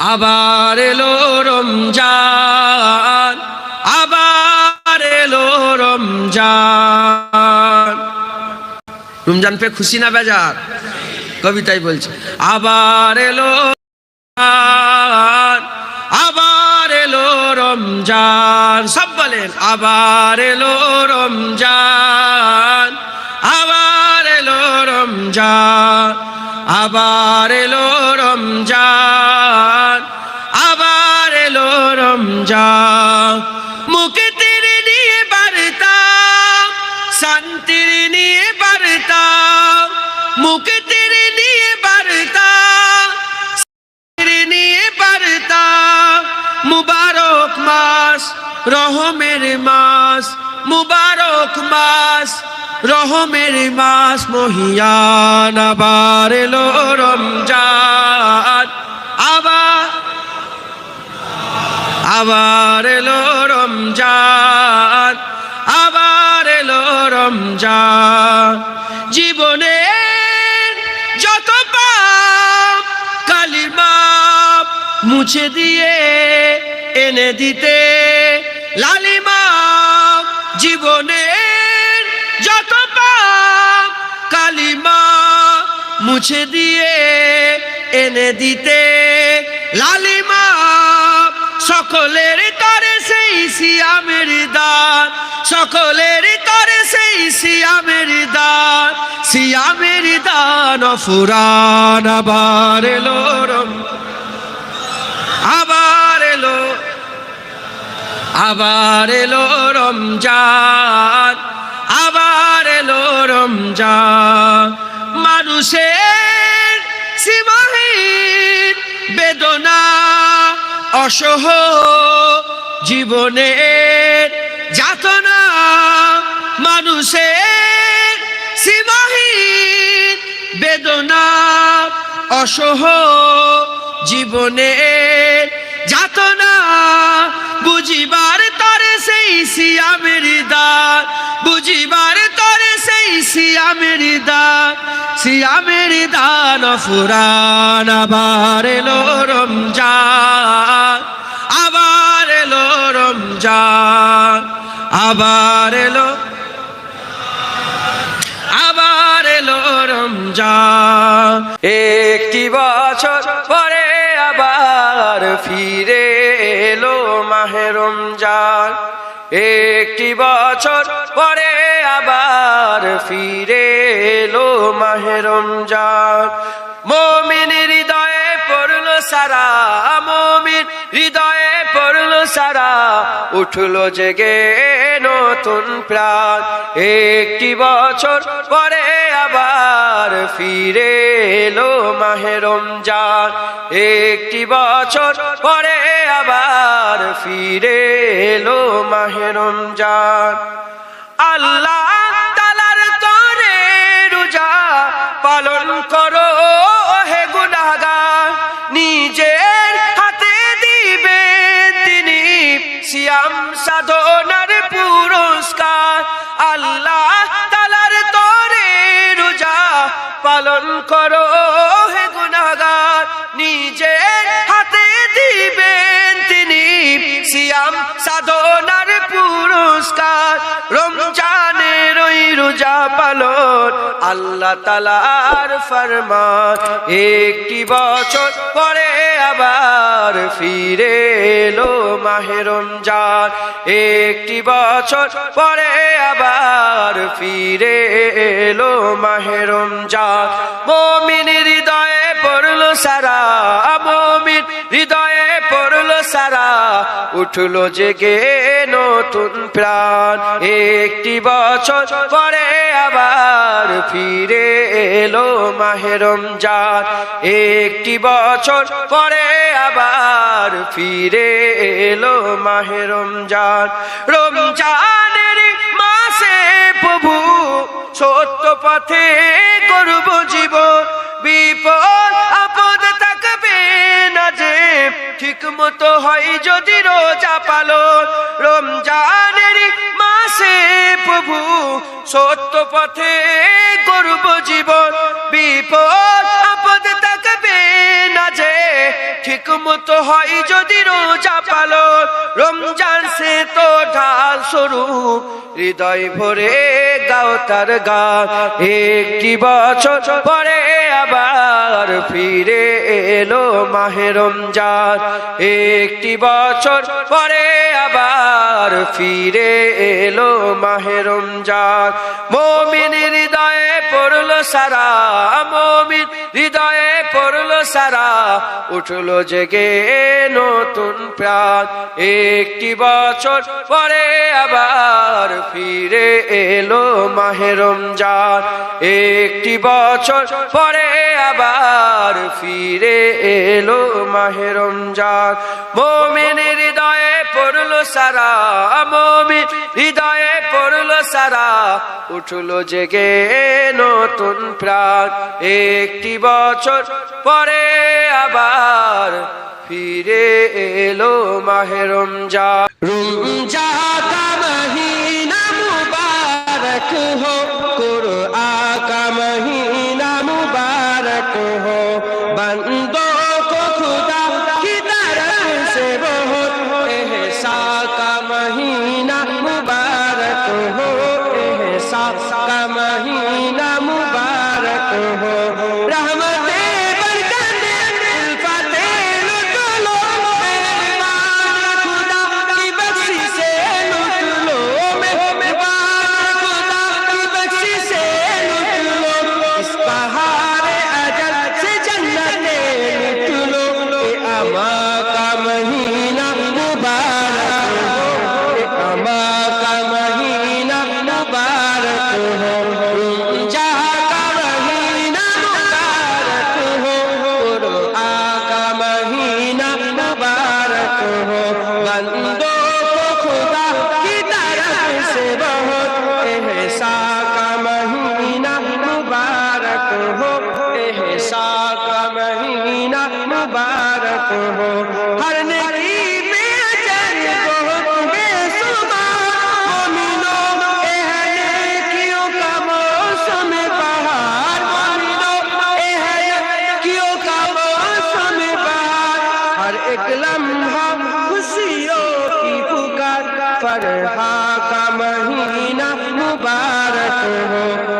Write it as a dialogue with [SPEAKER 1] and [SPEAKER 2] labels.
[SPEAKER 1] আবার এলো রমজান, আবার এলো রমজান। রমজান পে খুশি না বেজার? কবিতাই বলছে, আবার এলো আবার এলো রমজান। সব বলেন, আবার এলো রমজান, আবার এলো রমজান, আবার এলো রমজান। রমজান মুক্তির নিয়ে বার্তা শান্তির নিয়ে বার্তা মুক্তির নিয়ে বার্তা নিয়ে বার্তা, মুবারক মাস, রহমের মাস, মুবারক মাস, রহমের মাস, মহিয়ান আবার এলো রমজান, আবার আবার এলো রমজান, আবার এলো রমজান। জীবনে যত পাপ কালিমা মুছে দিয়ে এনে দিতে লালিমা জীবনে যত পাপ কালিমা মুছে দিয়ে এনে দিতে লালিমা সকলের তরে সেই সিয়ামের দান সকলের তরে সেই সিয়ামের দান সিয়ামের দান ফুরান আবার এলো আবার এলো আবার এলো রমজান, আবার এলো রমজান। মানুষের অসহ জীবনের যাতনা মানুষের সীমাহীন বেদনা, অসহ জীবনের যাতনা বুঝিবার তরে সেই সিয়ামের দান বুঝিবার তরে সেই সিয়ামের দান সিয়ামের দান ফুরান আবার এলো রমজান। রমজান আবার এলো আবার এলো রমজান। একটি বছর পরে আবার ফিরে এলো মাহে রমজান। একটি বছর পরে আবার ফিরে এলো মাহে রমজান। মমিন হৃদয়ে পড়ল সারা মমিন হৃদয়ে সারা উঠল জেগে নতুন প্রাণ। একটি বছর পরে আবার ফিরে এলো মাহেরম যান একটি বছর পরে আবার ফিরে এলো মাহেরম যান আল্লাহ করো, হে গুনাগার নিজের হাতে দিবেন তিনি সিয়াম সাধনার পুরস্কার। রমজানের ওই রোজা পালন আল্লাহ তালার ফরমান। একটি বছর পরে আবার ফিরে যার একটি বছর পরে আবার ফিরে এলো মাহেরম যার মমিন হৃদয়ে পড়ল সারা মমিন, হৃদয়ে পড়ল সারা উঠল জেগে নতুন প্রাণ। একটি বছর পরে আবার ফিরে এলো মাহেরম যান একটি বছর পরে আবার ফিরে এলো মাহে রমজান। রমজানের মাসে প্রভু সত্য পথে করব জীবন। মতো হয় যদি রোজা পালো রমজানের মাসে প্রভু সত্য পথে করব জীবন। বিপদ, আপদ থাকবে না যে ঠিক ঠিক মতো হয় যদি রোজা পালো রমজান সে তো ঢাল স্বরূপ। হৃদয় ভরে গাও তার গান একটি বছর পরে আবার ফিরে এলো মাহেরম রমজান। একটি বছর পরে আবার ফিরে এলো মাহেরম রমজান। মমিন হৃদয়ে পড়ল সারা, মমিন হৃদয়ে পড়ল সারা। উঠল জেগে নতুন প্রাণ। একটি বছর পরে আবার ফিরে এলো মাহেরম যার একটি বছর পরে আবার ফিরে এলো মাহেরম যার মোমিন হৃদয়ে পড়ল সারা, মোমিন হৃদয়ে পড়ল সারা। উঠল জেগে নতুন প্রাণ। একটি বছর পরে আবার ফিরে এলো
[SPEAKER 2] মাহেরম যা রুম Grazie.